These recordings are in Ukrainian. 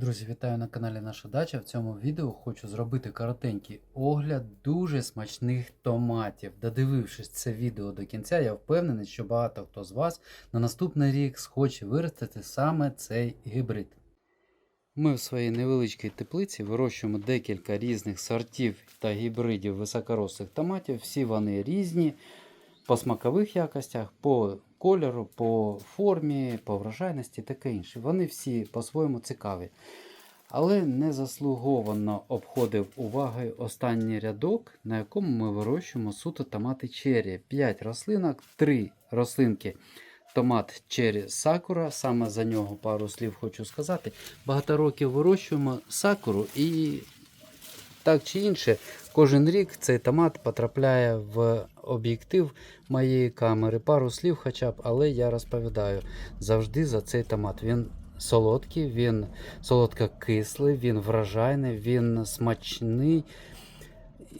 Друзі, вітаю на каналі Наша Дача. В цьому відео хочу зробити коротенький огляд дуже смачних томатів. Додивившись це відео до кінця, я впевнений, що багато хто з вас на наступний рік схоче виростити саме цей гібрид. Ми в своїй невеличкій теплиці вирощуємо декілька різних сортів та гібридів високорослих томатів. Всі вони різні по смакових якостях, по кольору, по формі, по врожайності таке інше. Вони всі по-своєму цікаві. Але не заслуговано обходив уваги останній рядок, на якому ми вирощуємо суто томати черрі. 5 рослинок, 3 рослинки. Томат черрі сакура, саме за нього пару слів хочу сказати. Багато років вирощуємо сакуру і так чи інше, кожен рік цей томат потрапляє в об'єктив моєї камери. Пару слів хоча б, але я розповідаю завжди за цей томат. Він солодкий, він солодко-кислий, він вражайний, він смачний.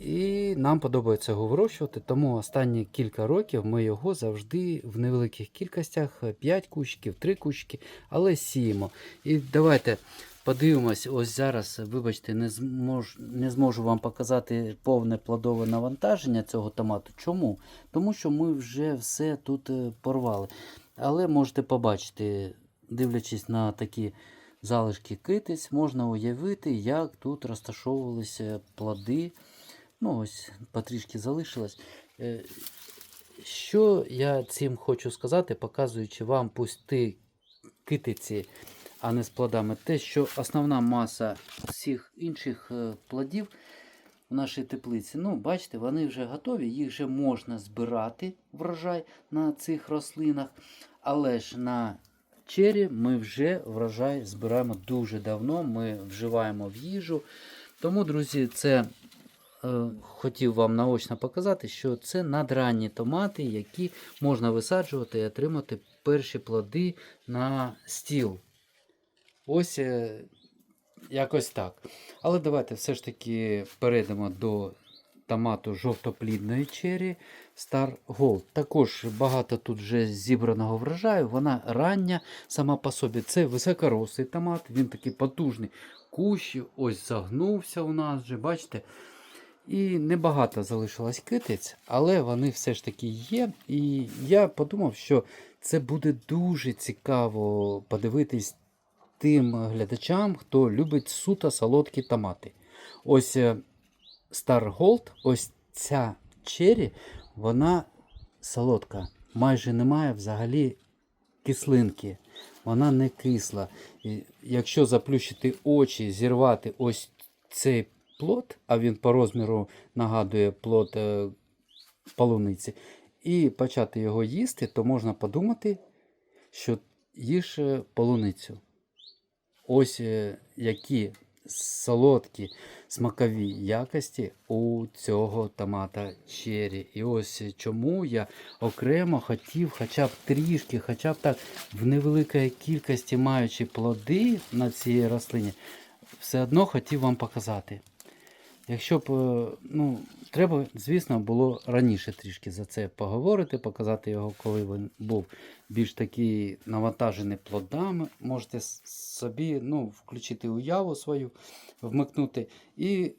І нам подобається його вирощувати, тому останні кілька років ми його завжди в невеликих кількостях 5 кущиків, 3 кущики, але сіємо. І давайте подивимось, ось зараз, вибачте, не, змож, не зможу вам показати повне плодове навантаження цього томату. Чому? Тому що ми вже все тут е, порвали. Але можете побачити, дивлячись на такі залишки китиць, можна уявити, як тут розташовувалися плоди. Ну, ось потрішки залишилось. Е, Що я цим хочу сказати, показуючи вам пусті китиці, а не з плодами, те, що основна маса всіх інших е, плодів в нашій теплиці, ну, бачите, вони вже готові, їх вже можна збирати врожай на цих рослинах, але ж на чері ми вже врожай збираємо дуже давно, ми вживаємо в їжу. Тому, друзі, це хотів вам наочно показати, що це надранні томати, які можна висаджувати і отримати перші плоди на стіл. Ось е, якось так. Але давайте все ж таки перейдемо до томату жовтоплідної чері Star Gold. Також багато тут вже зібраного врожаю. Вона рання сама по собі. Це високорослий томат, він такий потужний. Кущ ось загнувся у нас вже, бачите. І небагато залишилось китиць, але вони все ж таки є. І я подумав, що це буде дуже цікаво подивитись тим глядачам, хто любить суто солодкі томати. Ось е, Star Gold, ось ця чері, вона солодка. Майже немає взагалі кислинки. Вона не кисла. І якщо заплющити очі, зірвати ось цей плод, а він по розміру нагадує плод е, полуниці, і почати його їсти, то можна подумати, що їж е, полуницю. Ось е, які солодкі смакові якості у цього томата черрі. І ось чому я окремо хотів хоча б трішки, хоча б так в невеликій кількості маючи плоди на цій рослині, все одно хотів вам показати. Якщо б, е, ну, треба, звісно, було раніше трішки за це поговорити, показати його, коли він був більш такий навантажений плодами. Можете собі ну, включити уяву свою, вмикнути і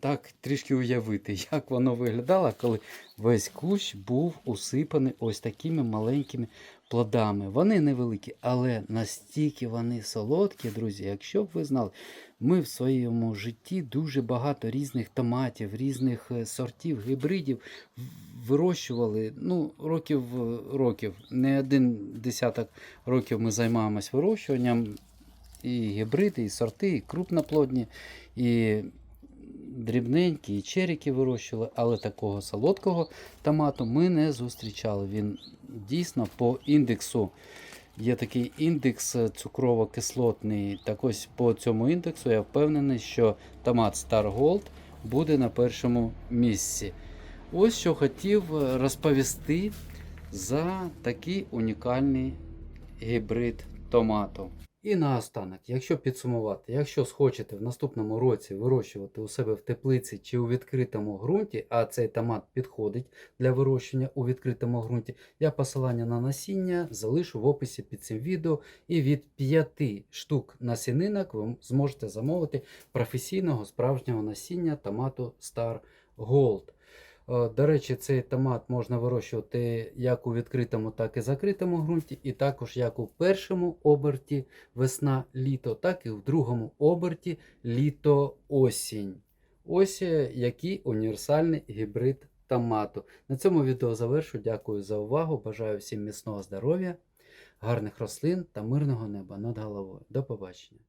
так трішки уявити, як воно виглядало, коли весь кущ був усипаний ось такими маленькими плодами. Вони невеликі, але настільки вони солодкі, друзі, якщо б ви знали. Ми в своєму житті дуже багато різних томатів, різних е, сортів, гібридів вирощували. Ну, років е, років. Не один десяток років ми займаємось вирощуванням. І гібриди, і сорти, і крупноплодні, і дрібненькі, і черіки вирощували, але такого солодкого томату ми не зустрічали. Він дійсно по індексу Є такий індекс е, цукрово-кислотний. Так ось по цьому індексу я впевнений, що томат Star Gold буде на першому місці. Ось що хотів е, розповісти за такий унікальний гібрид томату. І наостанок, якщо підсумувати, якщо схочете в наступному році вирощувати у себе в теплиці чи у відкритому ґрунті, а цей томат підходить для вирощення у відкритому ґрунті, я посилання на насіння залишу в описі під цим відео. І від 5 штук насінинок ви зможете замовити професійного справжнього насіння томату Star Gold. Е, До речі, цей томат можна вирощувати як у відкритому, так і закритому ґрунті, і також як у першому оберті весна-літо, так і в другому оберті літо-осінь. Ось е, який універсальний гібрид томату. На цьому відео завершу. Дякую за увагу. Бажаю всім міцного здоров'я, гарних рослин та мирного неба над головою. До побачення!